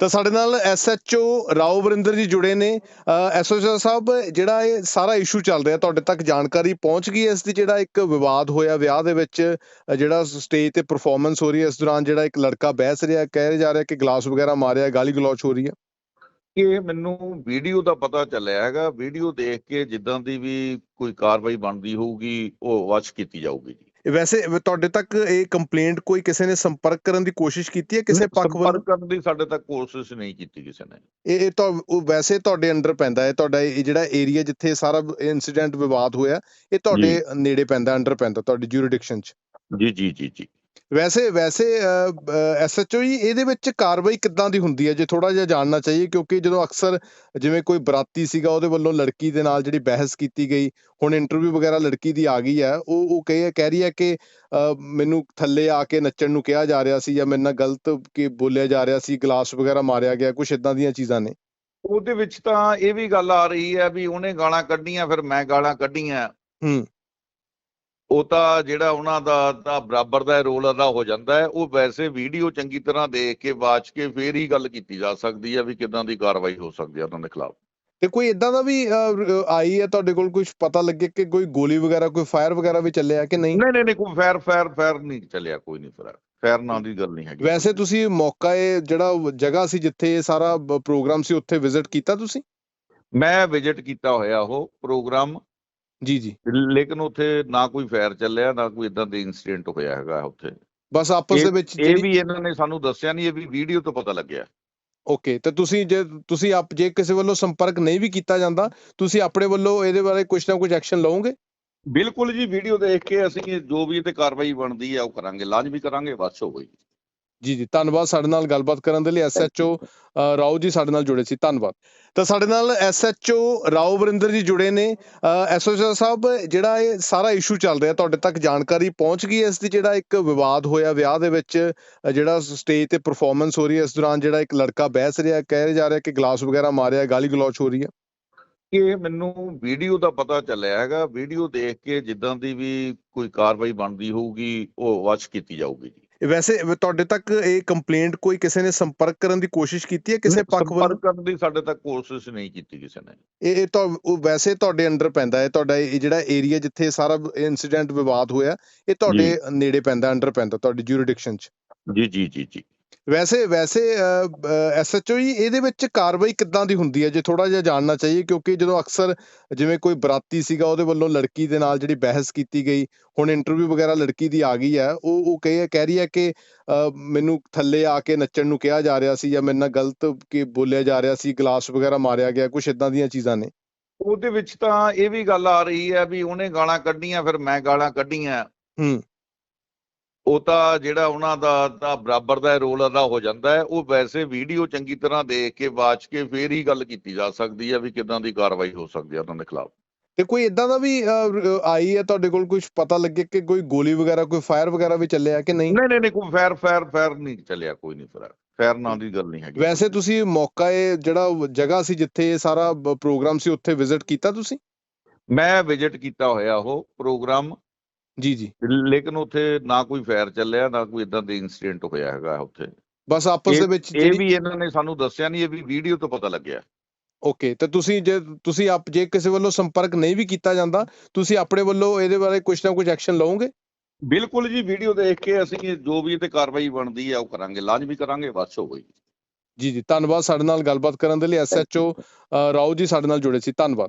ਤਾਂ ਸਾਡੇ ਨਾਲ ਐਸਐਚਓ ਰਾਓ ਵਰਿੰਦਰ ਜੀ ਜੁੜੇ ਨੇ। ਐਸਓਜੀ ਸਾਹਿਬ, ਜਿਹੜਾ ਇਹ ਸਾਰਾ ਇਸ਼ੂ ਚੱਲ ਰਿਹਾ, ਤੁਹਾਡੇ ਤੱਕ ਜਾਣਕਾਰੀ ਪਹੁੰਚ ਗਈ ਇਸ ਦੀ, ਜਿਹੜਾ ਇੱਕ ਵਿਵਾਦ ਹੋਇਆ ਵਿਆਹ ਦੇ ਵਿੱਚ? ਜਿਹੜਾ ਸਟੇਜ ਤੇ ਪਰਫਾਰਮੈਂਸ ਹੋ ਰਹੀ ਹੈ, ਇਸ ਦੌਰਾਨ ਜਿਹੜਾ ਇੱਕ ਲੜਕਾ ਬਹਿਸ ਰਿਹਾ, ਕਹਿ ਜਾ ਰਿਹਾ ਕਿ ਗਲਾਸ ਵਗੈਰਾ ਮਾਰਿਆ, ਗਾਲੀ ਗਲੋਚ ਹੋ ਰਹੀ ਹੈ? ਇਹ ਮੈਨੂੰ ਵੀਡੀਓ ਦਾ ਪਤਾ ਚੱਲਿਆ ਹੈਗਾ। ਵੀਡੀਓ ਦੇਖ ਕੇ ਜਿੱਦਾਂ ਦੀ ਵੀ ਕੋਈ ਕਾਰਵਾਈ ਬਣਦੀ ਹੋਊਗੀ, ਉਹ ਵਾਚ ਕੀਤੀ ਜਾਊਗੀ ਜੀ। ਵੈਸੇ ਤੁਹਾਡੇ ਤੱਕ ਇਹ ਕੰਪਲੇਂਟ ਕੋਈ ਕਿਸੇ ਨੇ ਸੰਪਰਕ ਕਰਨ ਦੀ ਕੋਸ਼ਿਸ਼ ਕੀਤੀ ਹੈ? ਕਿਸੇ ਪੱਖ ਵੱਲੋਂ? ਸੰਪਰਕ ਕਰਨ ਦੀ ਸਾਡੇ ਤੱਕ ਕੋਸ਼ਿਸ਼ ਨਹੀਂ ਕੀਤੀ ਕਿਸੇ ਨੇ। ਇਹ ਇਹ ਤਾਂ ਵੈਸੇ ਤੁਹਾਡੇ ਅੰਡਰ ਪੈਂਦਾ ਹੈ ਤੁਹਾਡਾ ਇਹ ਜਿਹੜਾ ਏਰੀਆ ਜਿੱਥੇ ਸਾਰਾ ਇਨਸੀਡੈਂਟ ਵਿਵਾਦ ਹੋਇਆ ਇਹ ਤੁਹਾਡੇ ਨੇੜੇ ਪੈਂਦਾ ਅੰਡਰ ਪੈਂਦਾ ਤੁਹਾਡੀ ਜੂਰਿਡਿਕਸ਼ਨ 'ਚ? ਜੀ ਜੀ ਜੀ ਜੀ। ਵੈਸੇ ਵੈਸੇ ਐਸਐਚਓ ਜੀ ਇਹਦੇ ਵਿੱਚ ਕਾਰਵਾਈ ਕਿੱਦਾਂ ਦੀ ਹੁੰਦੀ ਹੈ? ਜੇ ਥੋੜਾ ਜਿਹਾ ਜਾਣਨਾ ਚਾਹੀਏ ਕਿਉਂਕਿ ਜਦੋਂ ਅਕਸਰ ਜਿਵੇਂ ਕੋਈ ਬਰਾਤੀ ਸੀਗਾ ਉਹਦੇ ਵੱਲੋਂ ਲੜਕੀ ਦੇ ਨਾਲ ਜਿਹੜੀ ਬਹਿਸ ਕੀਤੀ ਗਈ ਹੁਣ ਇੰਟਰਵਿਊ ਵਗੈਰਾ ਲੜਕੀ ਦੀ ਆ ਗਈ ਹੈ ਉਹ ਉਹ ਕਹੇ ਕਹਿ ਰਹੀ ਹੈ ਕਿ ਮੈਨੂੰ ਥੱਲੇ ਆ ਕੇ ਨੱਚਣ ਨੂੰ ਕਿਹਾ ਜਾ ਰਿਹਾ ਸੀ ਜਾਂ ਮੇਰੇ ਨਾਲ ਗਲਤ ਕਿ ਬੋਲਿਆ ਜਾ ਰਿਹਾ ਸੀ ਗਲਾਸ ਵਗੈਰਾ ਮਾਰਿਆ ਗਿਆ ਕੁਝ ਇਦਾਂ ਦੀਆਂ ਚੀਜ਼ਾਂ ਨੇ। ਉਹਦੇ ਵਿੱਚ ਤਾਂ ਇਹ ਵੀ ਗੱਲ ਆ ਰਹੀ ਹੈ ਵੀ ਉਹਨੇ ਗਾਲਾਂ ਕੱਢੀਆਂ ਫਿਰ ਮੈਂ ਗਾਲਾਂ ਕੱਢੀਆਂ। ਹੂੰ। ਉਹ ਤਾਂ ਜਿਹੜਾ ਉਹਨਾਂ ਦਾ ਤਾਂ ਬਰਾਬਰ ਦਾ ਰੋਲ ਅਦਾ ਹੋ ਜਾਂਦਾ ਹੈ। ਉਹ ਵੈਸੇ ਵੀਡੀਓ ਚੰਗੀ ਤਰ੍ਹਾਂ ਦੇਖ ਕੇ ਵਾਚ ਕੇ ਫੇਰ ਹੀ ਗੱਲ ਕੀਤੀ ਜਾ ਸਕਦੀ ਹੈ ਵੀ ਕਿਦਾਂ ਦੀ ਕਾਰਵਾਈ ਹੋ ਸਕਦੀ ਹੈ ਉਹਨਾਂ ਦੇ ਖਿਲਾਫ। ਤੇ ਕੋਈ ਇਦਾਂ ਦਾ ਵੀ ਆਈ ਹੈ ਤੁਹਾਡੇ ਕੋਲ ਕੁਝ ਪਤਾ ਲੱਗੇ ਕਿ ਕੋਈ ਗੋਲੀ ਵਗੈਰਾ ਕੋਈ ਫਾਇਰ ਵਗੈਰਾ ਵੀ ਚੱਲਿਆ ਕਿ ਨਹੀਂ? ਨਹੀਂ ਨਹੀਂ ਕੋਈ ਫੈਰ ਫੈਰ ਫੈਰ ਨਹੀਂ ਚੱਲਿਆ ਕੋਈ ਨਹੀਂ ਫੈਰ ਫੈਰ ਨਾਂ ਦੀ ਗੱਲ ਨਹੀਂ ਹੈਗੀ। ਵੈਸੇ ਤੁਸੀਂ ਮੌਕਾ ਇਹ ਜਿਹੜਾ ਜਗ੍ਹਾ ਸੀ ਜਿੱਥੇ ਇਹ ਸਾਰਾ ਪ੍ਰੋਗਰਾਮ ਸੀ ਉੱਥੇ ਵਿਜ਼ਿਟ ਕੀਤਾ ਤੁਸੀਂ? ਮੈਂ ਵਿਜ਼ਿਟ ਕੀਤਾ ਹੋਇਆ ਉਹ ਪ੍ਰੋਗਰਾਮ। ਜੀ ਜੀ। ਲੇਕਿਨ ਉੱਥੇ ਨਾ ਕੋਈ ਫੈਰ ਚੱਲਿਆ ਨਾ ਕੋਈ ਇਦਾਂ ਦੇ ਇਨਸੀਡੈਂਟ ਹੋਇਆ ਹੈਗਾ ਉੱਥੇ। ਬਸ ਆਪਸ ਦੇ ਵਿੱਚ ਇਹ ਵੀ ਇਹਨਾਂ ਨੇ ਸਾਨੂੰ ਦੱਸਿਆ ਨਹੀਂ ਇਹ ਵੀ ਵੀਡੀਓ ਤੋਂ ਪਤਾ ਲੱਗਿਆ। ਓਕੇ ਤੇ ਤੁਸੀਂ ਜੇ ਤੁਸੀਂ ਆਪ ਜੇ ਕਿਸੇ ਵੱਲੋਂ ਸੰਪਰਕ ਨਹੀਂ ਵੀ ਕੀਤਾ ਜਾਂਦਾ ਤੁਸੀਂ ਆਪਣੇ ਵੱਲੋਂ ਇਹਦੇ ਬਾਰੇ ਕੁਝ ਨਾ ਕੁਝ ਐਕਸ਼ਨ ਲਓਗੇ? ਬਿਲਕੁਲ ਜੀ ਵੀਡੀਓ ਦੇਖ ਕੇ ਅਸੀਂ ਜੋ ਵੀ ਤੇ ਕਾਰਵਾਈ ਬਣਦੀ ਹੈ ਉਹ ਕਰਾਂਗੇ ਲਾਜ਼ਮੀ ਕਰਾਂਗੇ ਬਸ ਹੋ ਗਈ। ਜੀ ਜੀ ਧੰਨਵਾਦ ਸਾਡੇ ਨਾਲ ਗੱਲਬਾਤ ਕਰਨ ਦੇ ਲਈ। ਐਸਐਚਓ ਰਾਓ ਜੀ ਸਾਡੇ ਨਾਲ ਜੁੜੇ ਸੀ। ਧੰਨਵਾਦ। ਤਾਂ ਸਾਡੇ ਨਾਲ ਐਸਐਚਓ ਰਾਓ ਵਰਿੰਦਰ ਜੀ ਜੁੜੇ ਨੇ। ਐਸਓਜੀ ਸਾਹਿਬ ਜਿਹੜਾ ਇਹ ਸਾਰਾ ਇਸ਼ੂ ਚੱਲ ਰਿਹਾ ਤੁਹਾਡੇ ਤੱਕ ਜਾਣਕਾਰੀ ਪਹੁੰਚ ਗਈ ਇਸ ਦੀ ਜਿਹੜਾ ਇੱਕ ਵਿਵਾਦ ਹੋਇਆ ਵਿਆਹ ਦੇ ਵਿੱਚ ਜਿਹੜਾ ਸਟੇਜ ਤੇ ਪਰਫਾਰਮੈਂਸ ਹੋ ਰਹੀ ਹੈ ਇਸ ਦੌਰਾਨ ਜਿਹੜਾ ਇੱਕ ਲੜਕਾ ਬਹਿਸ ਰਿਹਾ ਕਹਿ ਜਾ ਰਿਹਾ ਕਿ ਗਲਾਸ ਵਗੈਰਾ ਮਾਰਿਆ ਗਾਲੀ ਗਲੋਚ ਹੋ ਰਹੀ ਹੈ? ਇਹ ਮੈਨੂੰ ਵੀਡੀਓ ਦਾ ਪਤਾ ਚੱਲਿਆ ਹੈਗਾ। ਵੀਡੀਓ ਦੇਖ ਕੇ ਜਿੱਦਾਂ ਦੀ ਵੀ ਕੋਈ ਕਾਰਵਾਈ ਬਣਦੀ ਹੋਊਗੀ ਉਹ ਵਾਚ ਕੀਤੀ ਜਾਊਗੀ ਜੀ। ਵੈਸੇ ਤੁਹਾਡੇ ਤੱਕ ਇਹ ਕੰਪਲੇਂਟ ਕੋਈ ਕਿਸੇ ਨੇ ਸੰਪਰਕ ਕਰਨ ਦੀ ਕੋਸ਼ਿਸ਼ ਕੀਤੀ ਹੈ? ਕਿਸੇ ਪੱਖ ਵੱਲੋਂ? ਸੰਪਰਕ ਕਰਨ ਦੀ ਸਾਡੇ ਤੱਕ ਕੋਸ਼ਿਸ਼ ਨਹੀਂ ਕੀਤੀ ਕਿਸੇ ਨੇ। ਇਹ ਇਹ ਤਾਂ ਉਹ ਵੈਸੇ ਤੁਹਾਡੇ ਅੰਡਰ ਪੈਂਦਾ ਹੈ ਤੁਹਾਡਾ ਇਹ ਜਿਹੜਾ ਏਰੀਆ ਜਿੱਥੇ ਸਾਰਾ ਇਨਸੀਡੈਂਟ ਵਿਵਾਦ ਹੋਇਆ ਇਹ ਤੁਹਾਡੇ ਨੇੜੇ ਪੈਂਦਾ ਅੰਡਰ ਪੈਂਦਾ ਤੁਹਾਡੀ ਜੂਰਿਡਿਕਸ਼ਨ 'ਚ। ਜੀ ਜੀ ਜੀ ਜੀ। ਵੈਸੇ ਵੈਸੇ ਐਸਐਚਓ ਜੀ ਇਹਦੇ ਵਿੱਚ ਕਾਰਵਾਈ ਕਿੱਦਾਂ ਦੀ ਹੁੰਦੀ ਹੈ? ਜੇ ਥੋੜਾ ਜਿਹਾ ਜਾਣਨਾ ਚਾਹੀਏ ਕਿਉਂਕਿ ਜਦੋਂ ਅਕਸਰ ਜਿਵੇਂ ਕੋਈ ਬਰਾਤੀ ਸੀਗਾ ਉਹਦੇ ਵੱਲੋਂ ਲੜਕੀ ਦੇ ਨਾਲ ਜਿਹੜੀ ਬਹਿਸ ਕੀਤੀ ਗਈ ਹੁਣ ਇੰਟਰਵਿਊ ਵਗੈਰਾ ਲੜਕੀ ਦੀ ਆ ਗਈ ਹੈ ਉਹ ਉਹ ਕਹੇ ਕਹਿ ਰਹੀ ਹੈ ਕਿ ਮੈਨੂੰ ਥੱਲੇ ਆ ਕੇ ਨੱਚਣ ਨੂੰ ਕਿਹਾ ਜਾ ਰਿਹਾ ਸੀ ਜਾਂ ਮੇਰੇ ਨਾਲ ਗਲਤ ਕਿ ਬੋਲਿਆ ਜਾ ਰਿਹਾ ਸੀ ਗਲਾਸ ਵਗੈਰਾ ਮਾਰਿਆ ਗਿਆ ਕੁਝ ਇਦਾਂ ਦੀਆਂ ਚੀਜ਼ਾਂ ਨੇ। ਉਹਦੇ ਵਿੱਚ ਤਾਂ ਇਹ ਵੀ ਗੱਲ ਆ ਰਹੀ ਹੈ ਵੀ ਉਹਨੇ ਗਾਲਾਂ ਕੱਢੀਆਂ ਫਿਰ ਮੈਂ ਗਾਲਾਂ ਕੱਢੀਆਂ ਹੂੰ। ਉਹ ਤਾਂ ਜਿਹੜਾ ਉਹਨਾਂ ਦਾ ਤਾਂ ਬਰਾਬਰ ਦਾ ਰੋਲ ਅਦਾ ਹੋ ਜਾਂਦਾ ਹੈ। ਉਹ ਵੈਸੇ ਵੀਡੀਓ ਚੰਗੀ ਤਰ੍ਹਾਂ ਦੇਖ ਕੇ ਵਾਚ ਕੇ ਫੇਰ ਹੀ ਗੱਲ ਕੀਤੀ ਜਾ ਸਕਦੀ ਹੈ ਵੀ ਕਿਦਾਂ ਦੀ ਕਾਰਵਾਈ ਹੋ ਸਕਦੀ ਹੈ ਉਹਨਾਂ ਦੇ ਖਿਲਾਫ। ਤੇ ਕੋਈ ਇਦਾਂ ਦਾ ਵੀ ਆਈ ਹੈ ਤੁਹਾਡੇ ਕੋਲ ਕੁਝ ਪਤਾ ਲੱਗੇ ਕਿ ਕੋਈ ਗੋਲੀ ਵਗੈਰਾ ਕੋਈ ਫਾਇਰ ਵਗੈਰਾ ਵੀ ਚੱਲਿਆ ਕਿ ਨਹੀਂ? ਨਹੀਂ ਨਹੀਂ ਕੋਈ ਫੈਰ ਫੈਰ ਫੈਰ ਨਹੀਂ ਚੱਲਿਆ ਕੋਈ ਨਹੀਂ ਫੈਰ ਫੈਰ ਨਾਂ ਦੀ ਗੱਲ ਨਹੀਂ ਹੈਗੀ। ਵੈਸੇ ਤੁਸੀਂ ਮੌਕਾ ਇਹ ਜਿਹੜਾ ਜਗ੍ਹਾ ਸੀ ਜਿੱਥੇ ਇਹ ਸਾਰਾ ਪ੍ਰੋਗਰਾਮ ਸੀ ਉੱਥੇ ਵਿਜ਼ਿਟ ਕੀਤਾ ਤੁਸੀਂ? ਮੈਂ ਵਿਜ਼ਿਟ ਕੀਤਾ ਹੋਇਆ ਉਹ ਪ੍ਰੋਗਰਾਮ। ਜੀ ਜੀ। ਲੇਕਿਨ ਉੱਥੇ ਨਾ ਕੋਈ ਫੈਰ ਚੱਲਿਆ ਨਾ ਕੋਈ ਇਦਾਂ ਦੇ ਇਨਸੀਡੈਂਟ ਹੋਇਆ ਹੈਗਾ ਉੱਥੇ। ਬਸ ਆਪਸ ਦੇ ਵਿੱਚ ਇਹ ਵੀ ਇਹਨਾਂ ਨੇ ਸਾਨੂੰ ਦੱਸਿਆ ਨਹੀਂ ਇਹ ਵੀ ਵੀਡੀਓ ਤੋਂ ਪਤਾ ਲੱਗਿਆ। ਓਕੇ ਤੇ ਤੁਸੀਂ ਜੇ ਤੁਸੀਂ ਆਪ ਜੇ ਕਿਸੇ ਵੱਲੋਂ ਸੰਪਰਕ ਨਹੀਂ ਵੀ ਕੀਤਾ ਜਾਂਦਾ ਤੁਸੀਂ ਆਪਣੇ ਵੱਲੋਂ ਇਹਦੇ ਬਾਰੇ ਕੁਝ ਨਾ ਕੁਝ ਐਕਸ਼ਨ ਲਓਗੇ? ਬਿਲਕੁਲ ਜੀ ਵੀਡੀਓ ਦੇਖ ਕੇ ਅਸੀਂ ਜੋ ਵੀ ਤੇ ਕਾਰਵਾਈ ਬਣਦੀ ਹੈ ਉਹ ਕਰਾਂਗੇ। ਲਾਜ਼ਮੀ ਕਰਾਂਗੇ ਬਸ ਹੋ ਗਈ। ਜੀ ਜੀ। ਧੰਨਵਾਦ ਸਾਡੇ ਨਾਲ ਗੱਲਬਾਤ ਕਰਨ ਦੇ ਲਈ। ਐਸਐਚਓ ਰਾਓ ਜੀ ਸਾਡੇ ਨਾਲ ਜੁੜੇ ਸੀ। ਧੰਨਵਾਦ।